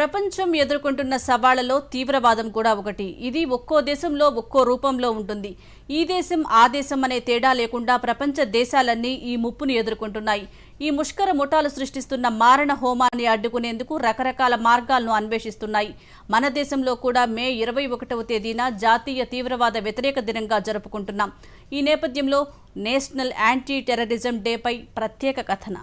ప్రపంచం ఎదుర్కొంటున్న సవాళ్ళలో తీవ్రవాదం కూడా ఒకటి. ఇది ఒక్కో దేశంలో ఒక్కో రూపంలో ఉంటుంది. ఈ దేశం ఆ దేశం అనే తేడా లేకుండా ప్రపంచ దేశాలన్నీ ఈ ముప్పును ఎదుర్కొంటున్నాయి. ఈ ముష్కర ముఠాలు సృష్టిస్తున్న మారణ హోమాన్ని అడ్డుకునేందుకు రకరకాల మార్గాలను అన్వేషిస్తున్నాయి. మన దేశంలో కూడా మే ఇరవై ఒకటవ తేదీన జాతీయ తీవ్రవాద వ్యతిరేక దినంగా జరుపుకుంటున్నాం. ఈ నేపథ్యంలో నేషనల్ యాంటీ టెర్రరిజం డేపై ప్రత్యేక కథన.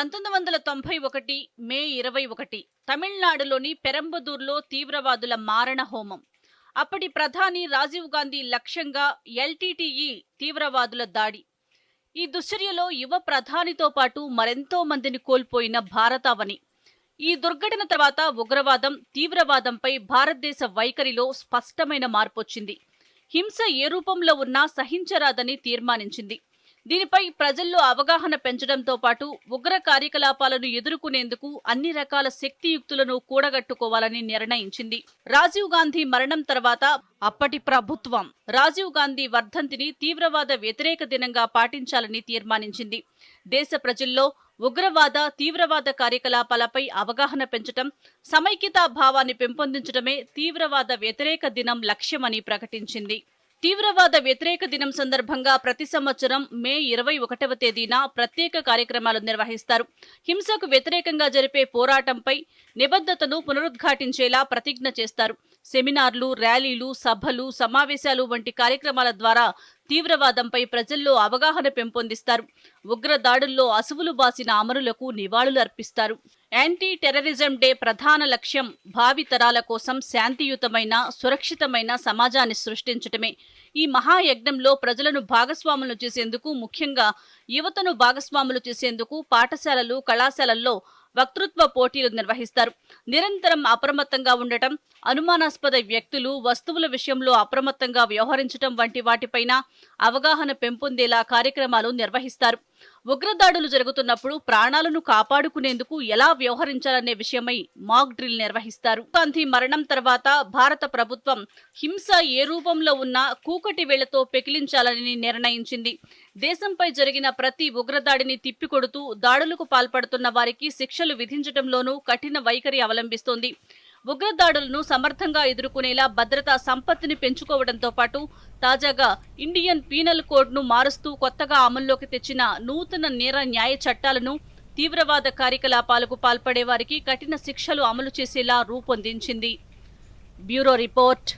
పంతొమ్మిది వందల తొంభై ఒకటి మే ఇరవై ఒకటి తమిళనాడులోని పెరంబదూర్లో తీవ్రవాదుల మారణ హోమం. అప్పటి ప్రధాని రాజీవ్ గాంధీ లక్ష్యంగా ఎల్టీటీఈ తీవ్రవాదుల దాడి. ఈ దుశ్చర్యలో యువ ప్రధానితో పాటు మరెంతో మందిని కోల్పోయిన భారతావని ఈ దుర్ఘటన తర్వాత ఉగ్రవాదం తీవ్రవాదంపై భారతదేశ వైఖరిలో స్పష్టమైన మార్పొచ్చింది. హింస ఏ రూపంలో ఉన్నా సహించరాదని తీర్మానించింది. దీనిపై ప్రజల్లో అవగాహన పెంచడంతో పాటు ఉగ్ర కార్యకలాపాలను ఎదుర్కొనేందుకు అన్ని రకాల శక్తియుక్తులను కూడగట్టుకోవాలని నిర్ణయించింది. రాజీవ్ గాంధీ మరణం తర్వాత అప్పటి ప్రభుత్వం రాజీవ్ గాంధీ వర్ధంతిని తీవ్రవాద వ్యతిరేక దినంగా పాటించాలని తీర్మానించింది. దేశ ప్రజల్లో ఉగ్రవాద తీవ్రవాద కార్యకలాపాలపై అవగాహన పెంచడం సమైక్యతా భావాన్ని పెంపొందించడమే తీవ్రవాద వ్యతిరేక దినం లక్ష్యమని ప్రకటించింది. తీవ్రవాద వ్యతిరేక దినం సందర్భంగా ప్రతి సంవత్సరం మే ఇరవై ఒకటవ తేదీన ప్రత్యేక కార్యక్రమాలు నిర్వహిస్తారు. హింసకు వ్యతిరేకంగా జరిపే పోరాటంపై నిబద్ధతను పునరుద్ఘాటించేలా ప్రతిజ్ఞ చేస్తారు. సెమినార్లు ర్యాలీలు సభలు సమావేశాలు వంటి కార్యక్రమాల ద్వారా తీవ్రవాదంపై ప్రజల్లో అవగాహన పెంపొందిస్తారు. ఉగ్ర దాడుల్లో అసువులు బాసిన అమరులకు నివాళులు అర్పిస్తారు. యాంటీ టెర్రరిజం డే ప్రధాన లక్ష్యం భావి తరాల కోసం శాంతియుతమైన సురక్షితమైన సమాజాన్ని సృష్టించటమే. ఈ మహాయజ్ఞంలో ప్రజలను భాగస్వాములు చేసేందుకు ముఖ్యంగా యువతను భాగస్వాములు చేసేందుకు పాఠశాలలు కళాశాలల్లో వక్తృత్వ పోటీలు నిర్వహిస్తారు. నిరంతరం అప్రమత్తంగా ఉండటం అనుమానాస్పద వ్యక్తులు వస్తువుల విషయంలో అప్రమత్తంగా వ్యవహరించడం వంటి వాటిపైన అవగాహన పెంపొందేలా కార్యక్రమాలు నిర్వహిస్తారు. ఉగ్రదాడులు జరుగుతున్నప్పుడు ప్రాణాలను కాపాడుకునేందుకు ఎలా వ్యవహరించాలనే విషయమై మాక్ డ్రిల్ నిర్వహిస్తారు. గాంధీ మరణం తర్వాత భారత ప్రభుత్వం హింస ఏ రూపంలో ఉన్నా కూకటి వేళ్ళతో పెకిలించాలని నిర్ణయించింది. దేశంపై జరిగిన ప్రతి ఉగ్రదాడిని తిప్పికొడుతూ దాడులకు పాల్పడుతున్న వారికి శిక్షలు విధించడంలోనూ కఠిన వైఖరి అవలంబిస్తోంది. ఉగ్రదాడులను సమర్థంగా ఎదుర్కొనేలా భద్రతా సంపత్తిని పెంచుకోవడంతో పాటు తాజాగా ఇండియన్ పీనల్ కోడ్ను మారుస్తూ కొత్తగా అమల్లోకి తెచ్చిన నూతన నేర న్యాయ చట్టాలను తీవ్రవాద కార్యకలాపాలకు పాల్పడే వారికి కఠిన శిక్షలు అమలు చేసేలా రూపొందించింది. Bureau report.